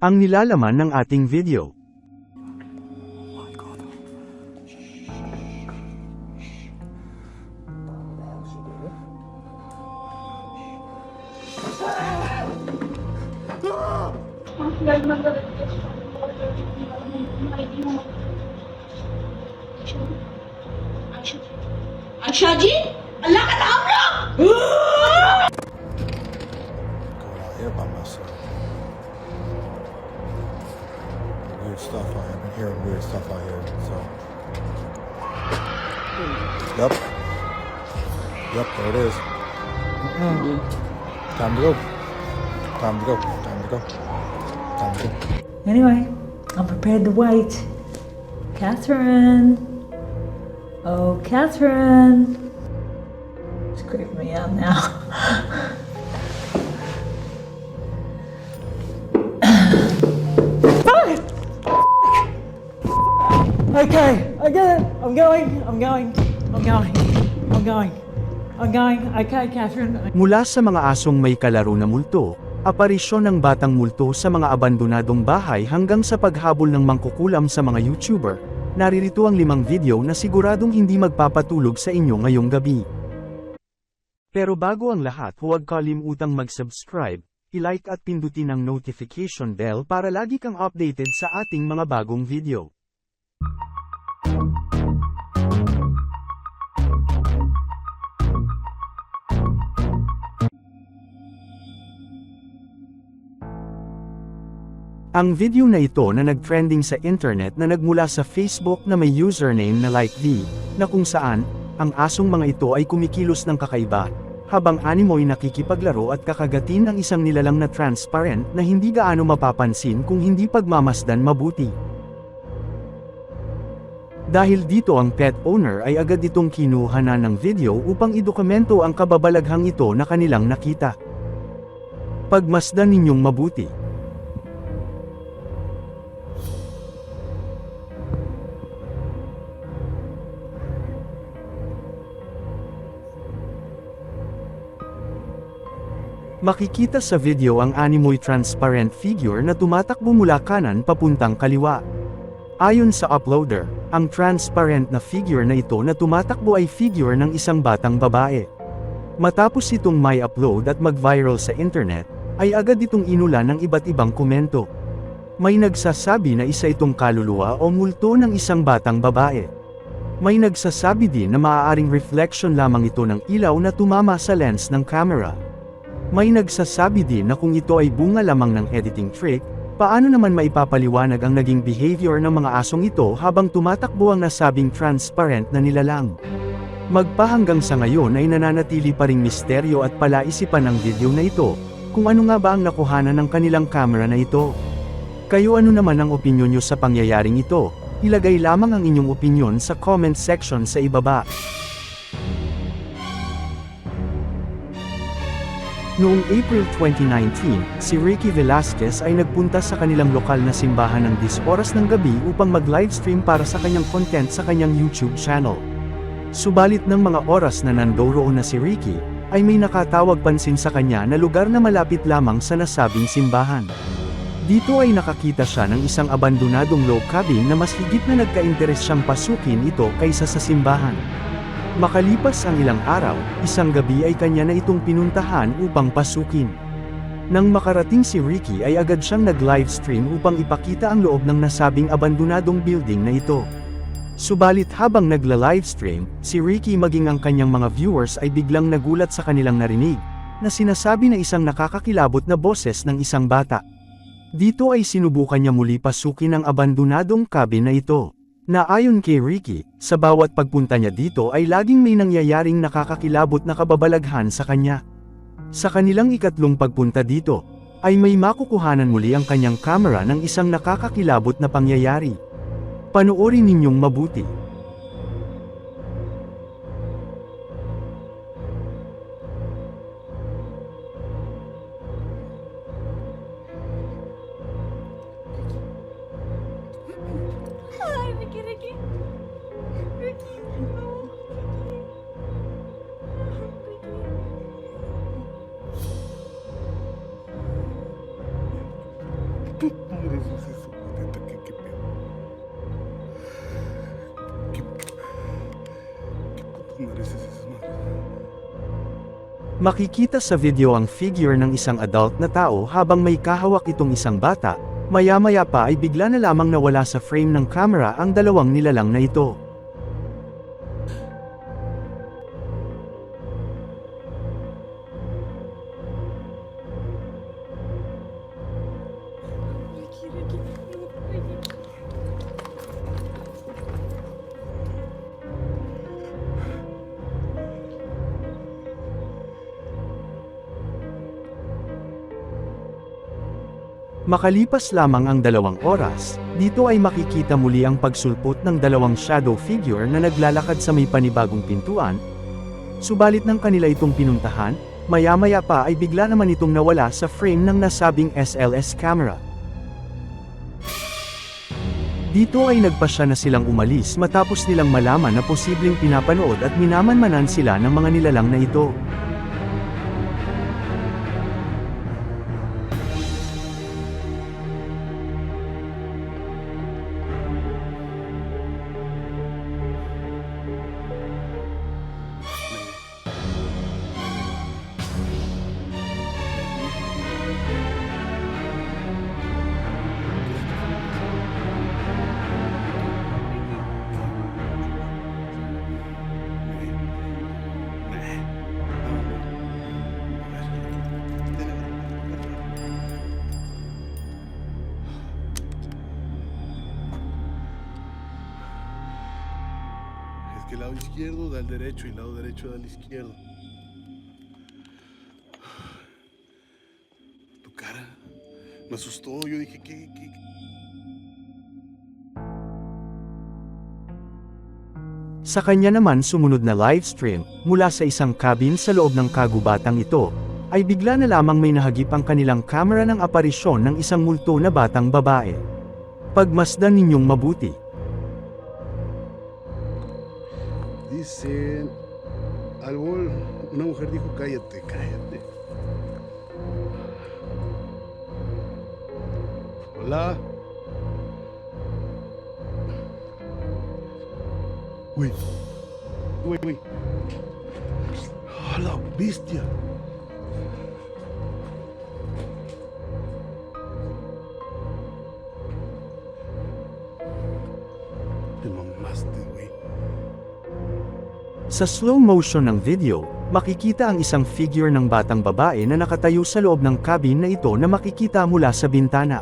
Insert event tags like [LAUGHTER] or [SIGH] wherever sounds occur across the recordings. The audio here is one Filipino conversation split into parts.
Ang nilalaman ng ating video. Allah ka naam lang! going Weird stuff. I have been hearing weird stuff out here. So. Yep. Yep, there it is. Mm-mm. Time to go. Time to go. Time to go. Time to go. Anyway, I'm prepared to wait. Catherine. Oh, Catherine. Okay, I get it. I'm going. I'm going. I'm going. I'm going. I'm going. Okay, Catherine. Mula sa mga asong may kalaro na multo, aparisyon ng batang multo sa mga abandonadong bahay hanggang sa paghabol ng mangkukulam sa mga YouTuber, naririto ang limang video na siguradong hindi magpapatulog sa inyo ngayong gabi. Pero bago ang lahat huwag kalimutang mag-subscribe, i-like at pindutin ang notification bell para lagi kang updated sa ating mga bagong video. Ang video na ito na nag-trending sa internet na nagmula sa Facebook na may username na LikeV, na kung saan, ang asong mga ito ay kumikilos ng kakaiba, habang animoy nakikipaglaro at kakagatin ang isang nilalang na transparent na hindi gaano mapapansin kung hindi pagmamasdan mabuti. Dahil dito ang pet owner ay agad itong kinuha na ng video upang idokumento ang kababalaghang ito na kanilang nakita. Pagmasdan ninyong mabuti. Makikita sa video ang animoy transparent figure na tumatakbo mula kanan papuntang kaliwa. Ayon sa uploader, ang transparent na figure na ito na tumatakbo ay figure ng isang batang babae. Matapos itong may upload at mag-viral sa internet, ay agad itong inulan ng iba't ibang komento. May nagsasabi na isa itong kaluluwa o multo ng isang batang babae. May nagsasabi din na maaaring reflection lamang ito ng ilaw na tumama sa lens ng camera. May nagsasabi din na kung ito ay bunga lamang ng editing trick, paano naman maipapaliwanag ang naging behavior ng mga asong ito habang tumatakbo ang nasabing transparent na nilalang. Magpahanggang sa ngayon ay nananatili pa ring misteryo at palaisipan ng video na ito, kung ano nga ba ang nakuhanan ng kanilang camera na ito. Kayo ano naman ang opinyon nyo sa pangyayaring ito? Ilagay lamang ang inyong opinyon sa comment section sa ibaba. Noong April 2019, si Ricky Velasquez ay nagpunta sa kanilang lokal na simbahan ng 10 oras ng gabi upang mag-livestream para sa kanyang content sa kanyang YouTube channel. Subalit ng mga oras na nandoroon na si Ricky, ay may nakatawag pansin sa kanya na lugar na malapit lamang sa nasabing simbahan. Dito ay nakakita siya ng isang abandonadong low cabin na mas higit na nagka-interes siyang pasukin ito kaysa sa simbahan. Makalipas ang ilang araw, isang gabi ay kanya na itong pinuntahan upang pasukin. Nang makarating si Ricky ay agad siyang nag-livestream upang ipakita ang loob ng nasabing abandonadong building na ito. Subalit habang nagla-livestream, si Ricky maging ang kanyang mga viewers ay biglang nagulat sa kanilang narinig, na sinasabi na isang nakakakilabot na boses ng isang bata. Dito ay sinubukan niya muli pasukin ang abandonadong cabin na ito. Na ayon kay Ricky, sa bawat pagpunta niya dito ay laging may nangyayaring nakakakilabot na kababalaghan sa kanya. Sa kanilang ikatlong pagpunta dito, ay may makukuhanan muli ang kanyang camera ng isang nakakakilabot na pangyayari. Panoorin ninyong mabuti. Makikita sa video ang figure ng isang adult na tao habang may kahawak itong isang bata, maya-maya pa ay bigla na lamang nawala sa frame ng camera ang dalawang nilalang na ito. Makalipas lamang ang dalawang oras, dito ay makikita muli ang pagsulpot ng dalawang shadow figure na naglalakad sa may panibagong pintuan. Subalit ng kanila itong pinuntahan, maya-maya pa ay bigla naman itong nawala sa frame ng nasabing SLS camera. Dito ay nagpasya na silang umalis matapos nilang malaman na posibleng pinapanood at minamanmanan sila ng mga nilalang na ito. Lado izquierdo da al derecho y lado derecho da al izquierdo. Tu cara me asustó. Yo dije, ¿qué? qué? Sa kanya naman sumunod na livestream, mula sa isang cabin sa loob ng kagubatang ito, ay bigla na lamang may nahagip ang kanilang camera ng aparisyon ng isang multo na batang babae. Pagmasdan ninyong mabuti. Dicen. Al vol, una mujer dijo, cállate, cállate. Hola. Güey. Güey, güey. ¡A la bestia! Sa slow motion ng video, makikita ang isang figure ng batang babae na nakatayo sa loob ng cabin na ito na makikita mula sa bintana.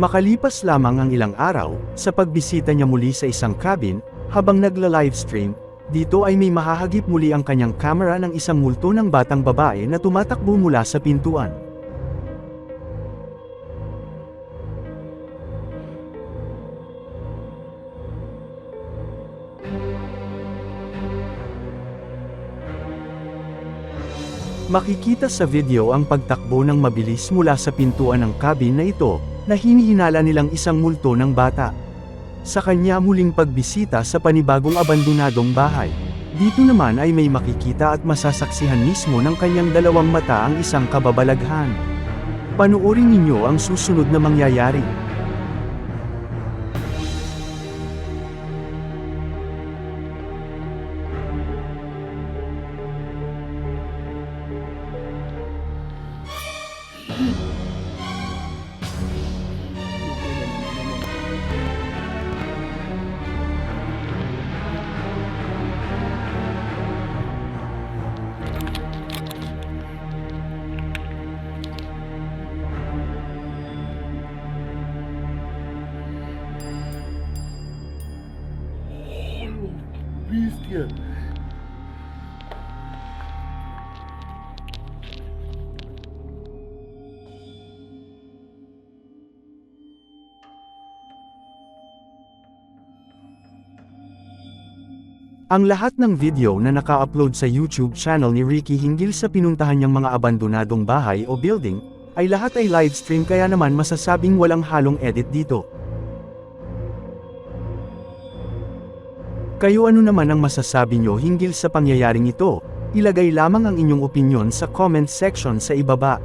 Makalipas lamang ang ilang araw, sa pagbisita niya muli sa isang cabin, habang nagla-livestream, dito ay may mahahagip muli ang kanyang camera ng isang multo ng batang babae na tumatakbo mula sa pintuan. Makikita sa video ang pagtakbo ng mabilis mula sa pintuan ng cabin na ito, na hinihinala nilang isang multo ng bata. Sa kanya muling pagbisita sa panibagong abandonadong bahay. Dito naman ay may makikita at masasaksihan mismo ng kanyang dalawang mata ang isang kababalaghan. Panuorin ninyo ang susunod na mangyayari. Bestia. Ang lahat ng video na naka-upload sa YouTube channel ni Ricky hinggil sa pinuntahan niyang mga abandonadong bahay o building, ay lahat ay livestream kaya naman masasabing walang halong edit dito. Kayo ano naman ang masasabi nyo hinggil sa pangyayaring ito? Ilagay lamang ang inyong opinyon sa comment section sa ibaba.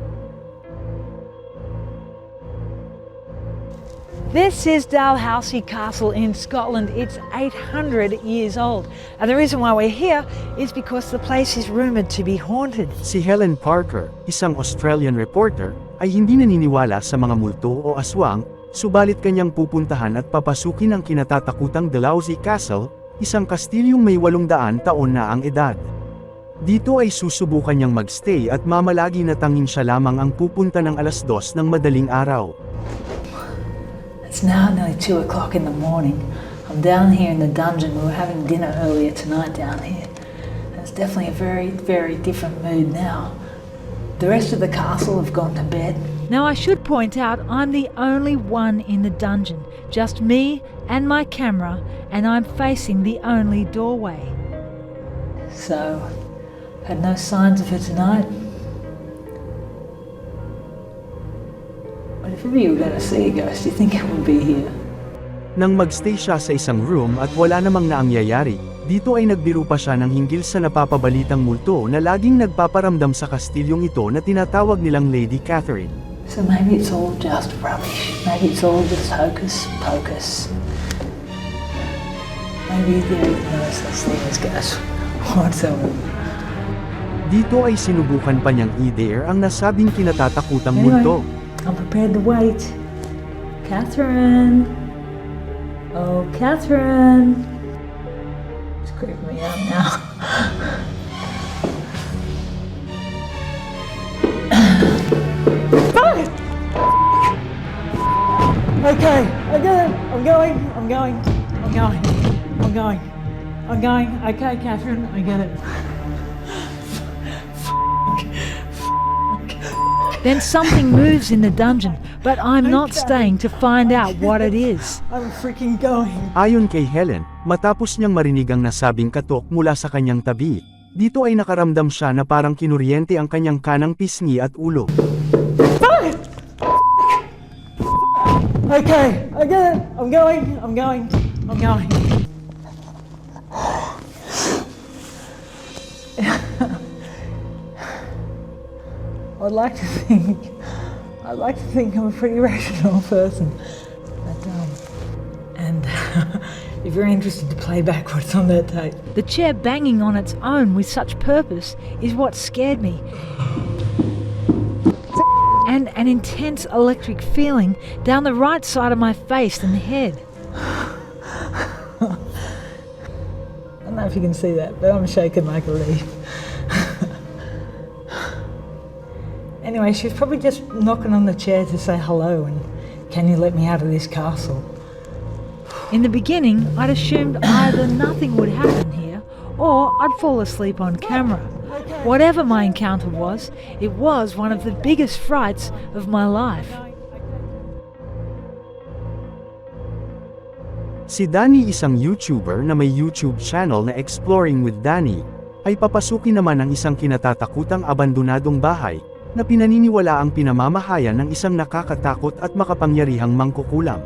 This is Dalhousie Castle in Scotland. It's 800 years old. And the reason why we're here is because the place is rumoured to be haunted. Si Helen Parker, isang Australian reporter, ay hindi naniniwala sa mga multo o aswang, subalit kanyang pupuntahan at papasukin ang kinatatakutang Dalhousie Castle, isang kastilyong may 800 taon na ang edad. Dito ay susubukan niyang magstay at mamalagi na tanging siya lamang ang pupunta ng alas dos ng madaling araw. It's now nearly two o'clock in the morning. I'm down here in the dungeon. We were having dinner earlier tonight down here. And it's definitely a very, very different mood now. The rest of the castle have gone to bed. Now, I should point out I'm the only one in the dungeon, just me and my camera, and I'm facing the only doorway. So, had no signs of her tonight. But if ever you were going to see a ghost, you think it would be here. Nang magstay siya sa isang room at wala namang naangyayari, dito ay nagbiro pa siya ng hinggil sa napapabalitang multo na laging nagpaparamdam sa kastilyong ito na tinatawag nilang Lady Catherine. So maybe it's all just rubbish. Maybe it's all just hocus pocus. Maybe there is no such thing as ghosts whatsoever. Dito ay sinubukan pa niyang i-dare ang nasabing kinatatakutang Anyway. multo. I'm prepared to wait. Catherine. Oh, Catherine. It's creeping me out now. [LAUGHS] okay, I get it. I'm going. I'm going. I'm going. I'm going. I'm going. Okay, Catherine, I get it. Then something moves in the dungeon, but I'm not staying to find out what it [LAUGHS] is. I'm freaking going. Ayon kay Helen, matapos niyang marinig ang nasabing katok mula sa kanyang tabi, dito ay nakaramdam siya na parang kinuryente ang kanyang kanang pisngi at ulo. Okay, I get it. I'm going. I'm going. I'm going. [LAUGHS] I'd like to think. I'd like to think I'm a pretty rational person. But, um, and [LAUGHS] if you're interested to play back what's on that tape, The chair banging on its own with such purpose is what scared me. And an intense electric feeling down the right side of my face and head. I don't know if you can see that, but I'm shaking like a leaf. anyway, she was probably just knocking on the chair to say hello and can you let me out of this castle? In the beginning, I'd assumed either nothing would happen here or I'd fall asleep on camera. Whatever my encounter was, it was one of the biggest frights of my life. Si Danny isang YouTuber na may YouTube channel na Exploring with Danny, ay papasukin naman ang isang kinatatakutang abandonadong bahay, na pinaniniwala ang pinamamahayan ng isang nakakatakot at makapangyarihang mangkukulam.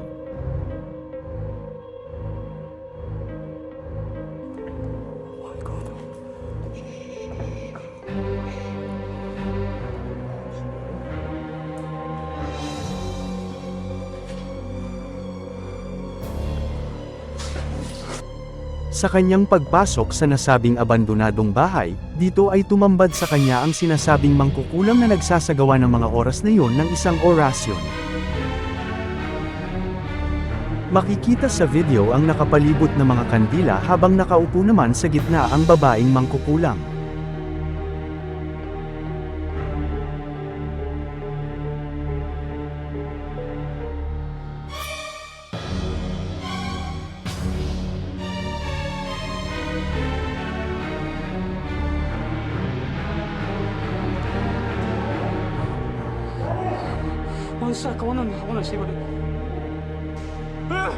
Sa kanyang pagpasok sa nasabing abandonadong bahay, dito ay tumambad sa kanya ang sinasabing mangkukulam na nagsasagawa ng mga oras na iyon ng isang orasyon. Makikita sa video ang nakapalibot na mga kandila habang nakaupo naman sa gitna ang babaeng mangkukulam. One sec, I wanna, I wanna see what it. Ah!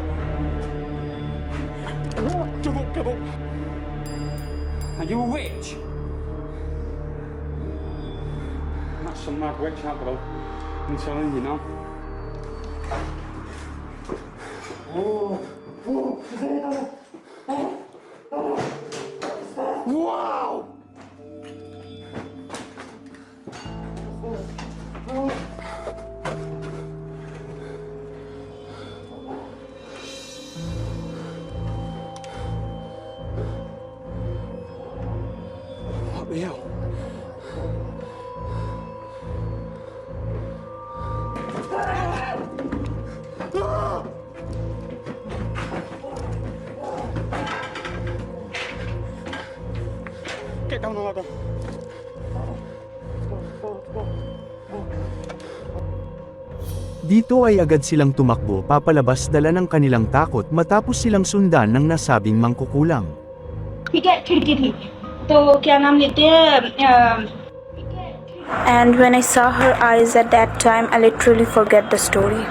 Give up, give up. Are you a witch? That's some mad witch, that bro. I'm telling you now. Oh, oh, wow! Get down the ladder. Dito ay agad silang tumakbo papalabas dala ng kanilang takot matapos silang sundan ng nasabing mangkukulang. And when I saw her eyes at that time, I literally forget the story.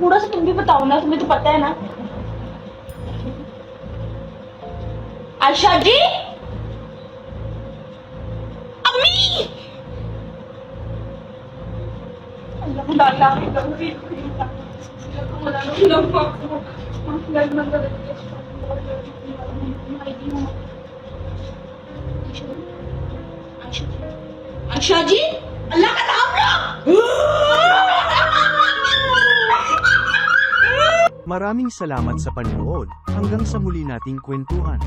थोड़ा सा तुम भी बताओ ना तुम्हें तो पता है ना आशा ji Bakit ang uwi ko yung Wala nang lang ako. Ang flag man ka na! Maraming salamat sa panonood. Hanggang sa muli nating kwentuhan.